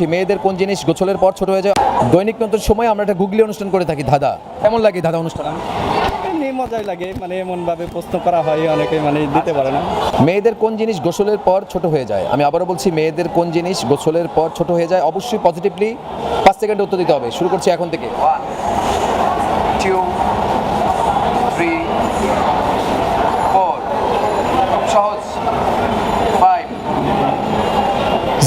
সেই মেয়েদের কোন জিনিস গোছলের পর ছোট হয়ে যায়? দৈনিক নতুন সময় আমরা একটা গুগলি অনুষ্ঠান করে থাকি ধাঁধা। কেমন লাগে ধাঁধা অনুষ্ঠান? এমনি মজাই লাগে মানে এমনভাবে প্রশ্ন করা হয় অনেকে মানে দিতে পারে না। মেয়েদের কোন জিনিস গোসলের পর ছোট হয়ে যায়? আমি আবারও বলছি মেয়েদের কোন জিনিস গোসলের পর ছোট হয়ে যায়? অবশ্যই পজিটিভলি পাঁচ সেকেন্ড উত্তর দিতে হবে। শুরু করছি এখন থেকে। ওয়ান টু থ্রি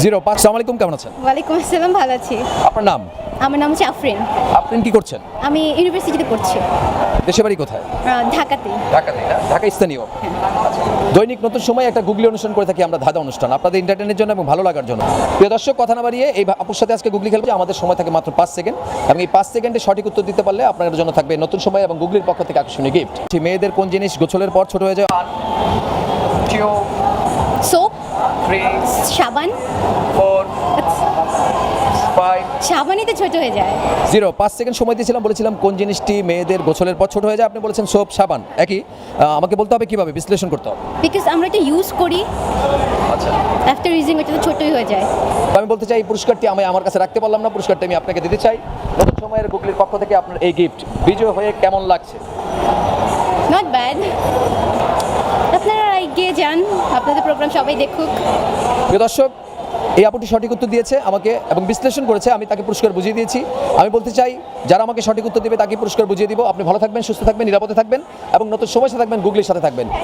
জিরো পাঁচ সালাম আলাইকুম কেমন আছেন? ওয়ালাইকুম আসসালাম ভালো আছি। আপনার নাম? আমার নাম হচ্ছে আফরিন। আপনি কি করছেন? আমি ইউনিভার্সিটিতে পড়ছি। দেশে বাড়ি কোথায়? ঢাকাতে ঢাকাতে না? ঢাকা স্থানীয়। দৈনিক নতুন সময় একটা গুগলি অনুষ্ঠান করে থাকি আমরা ধাঁধা অনুষ্ঠান। আপনাদের এন্টারটেনের জন্য এবং ভালো লাগার জন্য। প্রিয় দর্শক কথা না বাড়িয়ে এই আপুর সাথে আজকে গুগলি খেলব। আমাদের সময় থাকে মাত্র পাঁচ সেকেন্ড। এবং এই পাঁচ সেকেন্ডে সঠিক উত্তর দিতে পারলে আপনাদের জন্য থাকবে নতুন সময় এবং গুগলির পক্ষ থেকে আকর্ষণীয় গিফট মেয়েদের কোন জিনিস গোছলের পর ছোট হয়ে যায়? সোপ সাবান? সাবানই তো ছোট হয়ে যায়। জিরো পাঁচ সেকেন্ড সময় দিয়েছিলাম বলেছিলাম কোন জিনিসটি মেয়েদের গোছলের পর ছোট হয়ে যায়। আপনি বলেছেন সোপ সাবান। একই। আমাকে বলতে হবে কীভাবে? বিশ্লেষণ করতে হবে। বিকজ আমরা এটা ইউজ করি। আচ্ছা। আফটার ইউজিং ওটা তো ছোটই হয়ে যায়। আমি বলতে চাই এই পুরস্কারটি আমি আমার কাছে রাখতে পারলাম না। পুরস্কারটি আমি আপনাকে দিতে চাই। নতুন সময়ের গুগলির পক্ষ থেকে আপনার এই গিফট বিজয় হয়ে কেমন লাগছে? নট ব্যাড প্রোগ্রাম সবাই দেখুক। প্রিয় দর্শক, এই আপুটি সঠিক উত্তর দিয়েছে, আমাকে এবং বিশ্লেষণ করেছে, আমি তাকে পুরস্কার বুঝিয়ে দিয়েছি। আমি বলতে চাই, যারা আমাকে সঠিক উত্তর দেবে তাকে পুরস্কার বুঝিয়ে দিব। আপনি ভালো থাকবেন, সুস্থ থাকবেন, নিরাপদে থাকবেন, এবং নতুন সময় সাথে থাকবেন, গুগলির সাথে থাকবেন।